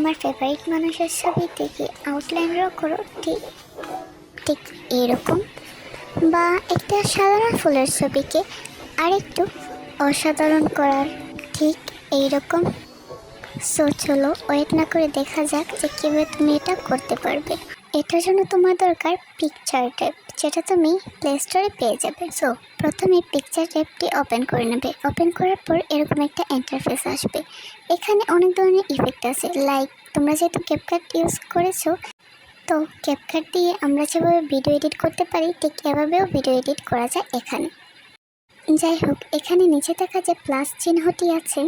তোমার ফেভারিট মানুষের ছবি থেকে আউটলাইন ড্র করো, ঠিক ঠিক এরকম। বা একটা সাধারণ ফুলের ছবিকে আরেকটু অসাধারণ করার, ঠিক এইরকম। সো চলো ওয়েট না করে দেখা যাক যে কীভাবে তুমি এটা করতে পারবে। এটার জন্য তোমার দরকার পিকচার ট্যাব যেটা তুমি প্লে স্টোরে পেয়ে যাবে। সো, প্রথমে পিকচার ট্যাবটি ওপেন করে নেবে। ওপেন করার পর এরকম একটা ইন্টারফেস আসবে। এখানে অনেক ধরনের ইফেক্ট আছে। লাইক তোমরা যেহেতু ক্যাপকাট ইউজ করেছ, তো ক্যাপকাট দিয়ে আমরা যেভাবে ভিডিও এডিট করতে পারি, ঠিক এভাবেও ভিডিও এডিট করা যায় এখানে। যাই হোক, এখানে নিচে থাকা যে প্লাস চিহ্নটি আছে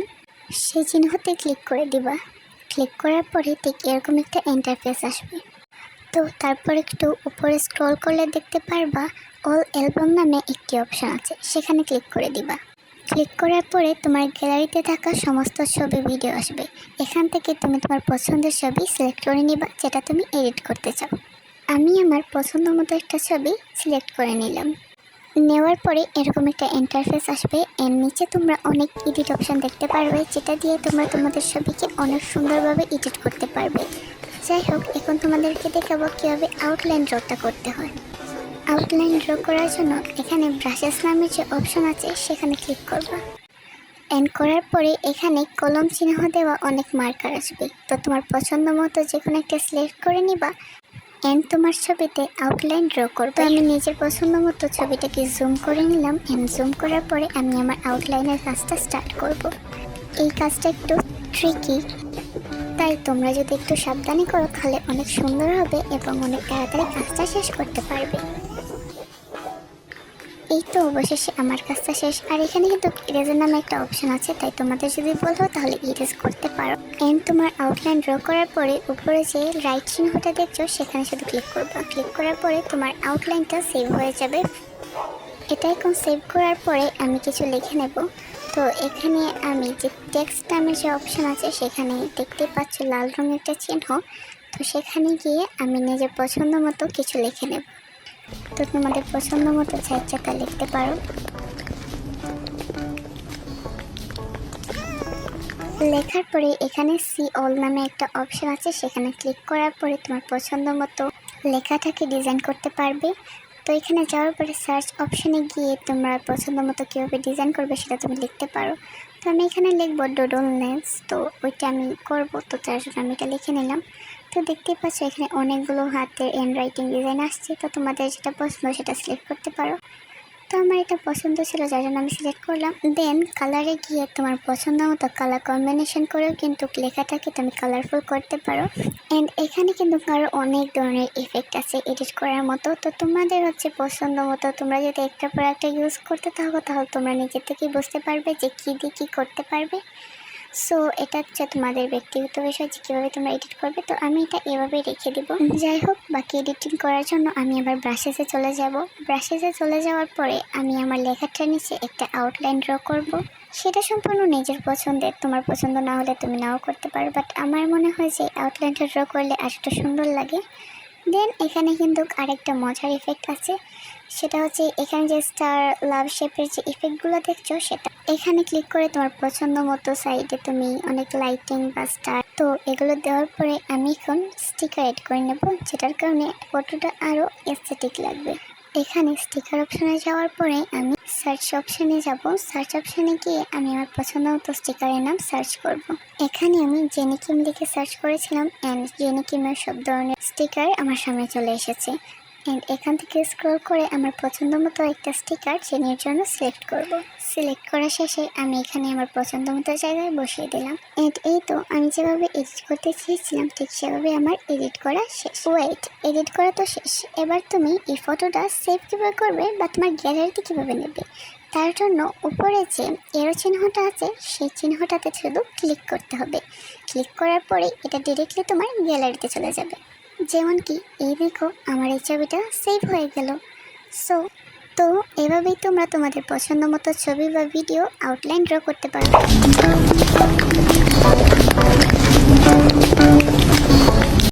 সেই চিহ্নতে ক্লিক করে দিবা। ক্লিক করার পরে ঠিক এরকম একটা ইন্টারফেস আসবে। তো তারপর একটু উপরে স্ক্রল করলে দেখতে পারবা অল অ্যালবাম নামে একটি অপশান আছে, সেখানে ক্লিক করে দিবা। ক্লিক করার পরে তোমার গ্যালারিতে থাকা সমস্ত ছবি ভিডিও আসবে। এখান থেকে তুমি তোমার পছন্দের ছবি সিলেক্ট করে নিবা, যেটা তুমি এডিট করতে চাও। আমি আমার পছন্দ মতো একটা ছবি সিলেক্ট করে নিলাম। নেওয়ার পরে এরকম একটা ইন্টারফেস আসবে। এর নিচে তোমরা অনেক এডিট অপশান দেখতে পারবে, যেটা দিয়ে তোমরা তোমাদের ছবিকে অনেক সুন্দরভাবে এডিট করতে পারবে। যাই হোক, এখন তোমাদেরকে দেখাবো কীভাবে আউটলাইন ড্রটা করতে হয়। আউটলাইন ড্র করার জন্য এখানে ব্রাশেস নামের যে অপশন আছে, সেখানে ক্লিক করবা। এন্ড করার পরে এখানে কলম চিহ্ন দেওয়া অনেক মার্কার আসবে। তো তোমার পছন্দ মতো যে কোনো একটা সিলেক্ট করে নিবা। এন্ড তোমার ছবিতে আউটলাইন ড্র করবে। আমি নিজের পছন্দ মতো ছবিটাকে জুম করে নিলাম। এন্ড জুম করার পরে আমি আমার আউটলাইনের কাজটা স্টার্ট করব। এই কাজটা একটু ট্রিকি তাই তোমরা যদি একটু সাবধানে করো, তাহলে অনেক সুন্দর হবে এবং অনেক তাড়াতাড়ি কাজটা শেষ করতে পারবে। এই তো অবশেষে আমার কাজটা শেষ। আর এখানে কিন্তু ইরেজের নামে একটা অপশন আছে, তাই তোমাদের যদি বলো তাহলে ইরেজ করতে পারো। এন্ড তোমার আউটলাইন ড্র করার পরে উপরে যে রাইট চিহ্নটা দেখছ, সেখানে শুধু ক্লিক করব। ক্লিক করার পরে তোমার আউটলাইনটা সেভ হয়ে যাবে। এটা এখন সেভ করার পরে আমি কিছু লিখে নেব। তো এখানে আমি যে টেক্সট নামের যে অপশন আছে, সেখানে দেখতে পাচ্ছ লাল রঙের একটা চিহ্ন। তো সেখানে গিয়ে আমি নিজের পছন্দ মতো কিছু লিখে নেব। তো তোমাদের পছন্দ মতো চার চাকা লিখতে পারো। লেখার পরে এখানে সি অল নামে একটা অপশন আছে, সেখানে ক্লিক করার পরে তোমার পছন্দ মতো লেখাটাকে ডিজাইন করতে পারবে। তো এখানে যাওয়ার পরে সার্চ অপশনে গিয়ে তোমরা পছন্দ মতো কীভাবে ডিজাইন করবে সেটা তুমি লিখতে পারো। তো আমি এখানে লিখব ডোডল নেস তো ওইটা আমি করব, তো তার জন্য আমি এটা লিখে নিলাম। তো দেখতেই পাচ্ছ, এখানে অনেকগুলো হাতের হ্যান্ড রাইটিং ডিজাইন আসছে। তো তোমাদের যেটা পছন্দ সেটা সিলেক্ট করতে পারো। তো আমার এটা পছন্দ ছিল, যার জন্য আমি সিলেক্ট করলাম। দেন কালারে গিয়ে তোমার পছন্দ মতো কালার কম্বিনেশন করেও কিন্তু লেখাটাকে তুমি কালারফুল করতে পারো। অ্যান্ড এখানে কিন্তু আরও অনেক ধরনের ইফেক্ট আছে এডিট করার মতো। তো তোমাদের হচ্ছে পছন্দ মতো তোমরা যদি একটা পর একটা ইউজ করতে থাকো, তাহলে তোমরা নিজে থেকেই বুঝতে পারবে যে কী দিয়ে কী করতে পারবে। সো এটা হচ্ছে তোমাদের ব্যক্তিগত বিষয় যে কীভাবে তোমরা এডিট করবে। তো আমি এটা এভাবে রেখে দিব। যাই হোক বাকি এডিটিং করার জন্য আমি আবার ব্রাশেসে চলে যাব। ব্রাশেসে চলে যাওয়ার পরে আমি আমার লেখাটার নিচে একটা আউটলাইন ড্র করব। সেটা সম্পূর্ণ নিজের পছন্দের। তোমার পছন্দ না হলে তুমি নাও করতে পারো। বাট আমার মনে হয় যে আউটলাইনটা ড্র করলে আর একটু সুন্দর লাগে। দেন এখানে কিন্তু আরেকটা মজার ইফেক্ট আছে। সেটা হচ্ছে এখানে যে স্টার লাভ শেপের যে ইফেক্টগুলো দেখছ সেটা। এখানে ক্লিক করে তোমার পছন্দ মতো সাইডে তুমি অনেক লাইটিং বা স্টার তো এগুলো দেওয়ার পরে আমি এখন স্টিকার অ্যাড করে নেব, যেটার কারণে ফটোটা আরও এস্থেটিক লাগবে। এখানে স্টিকার অপশানে যাওয়ার পরে আমি সার্চ অপশানে যাব সার্চ অপশানে গিয়ে আমি আমার পছন্দ মতো স্টিকারের নাম সার্চ করব। এখানে আমি জেনিকিম লিখে সার্চ করেছিলাম অ্যান্ড জেনিকিমের সব ধরনের স্টিকার আমার সামনে চলে এসেছে অ্যান্ড এখান থেকে স্ক্রল করে আমার পছন্দ মতো একটা স্টিকার চেনের জন্য সিলেক্ট করব। সিলেক্ট করা শেষে আমি এখানে আমার পছন্দ মতো জায়গায় বসিয়ে দিলাম। অ্যান্ড এই তো আমি যেভাবে এডিট করতে চেয়েছিলাম, ঠিক সেভাবে আমার এডিট করা শেষ। ওয়েট এডিট করা তো শেষ। এবার তুমি এই ফটোটা সেভ কীভাবে করবে বা তোমার গ্যালারিতে কীভাবে নেবে? তার জন্য উপরে যে এরো চিহ্নটা আছে, সেই চিহ্নটাতে শুধু ক্লিক করতে হবে। ক্লিক করার পরে এটা ডিরেক্টলি তোমার গ্যালারিতে চলে যাবে। যেমন কি, এই দেখো, আমার এই ছবিটা সেভ হয়ে গেল। সো তো এভাবেই তোমরা তোমাদের পছন্দ মতো ছবি বা ভিডিও আউটলাইন ড্র করতে পারো।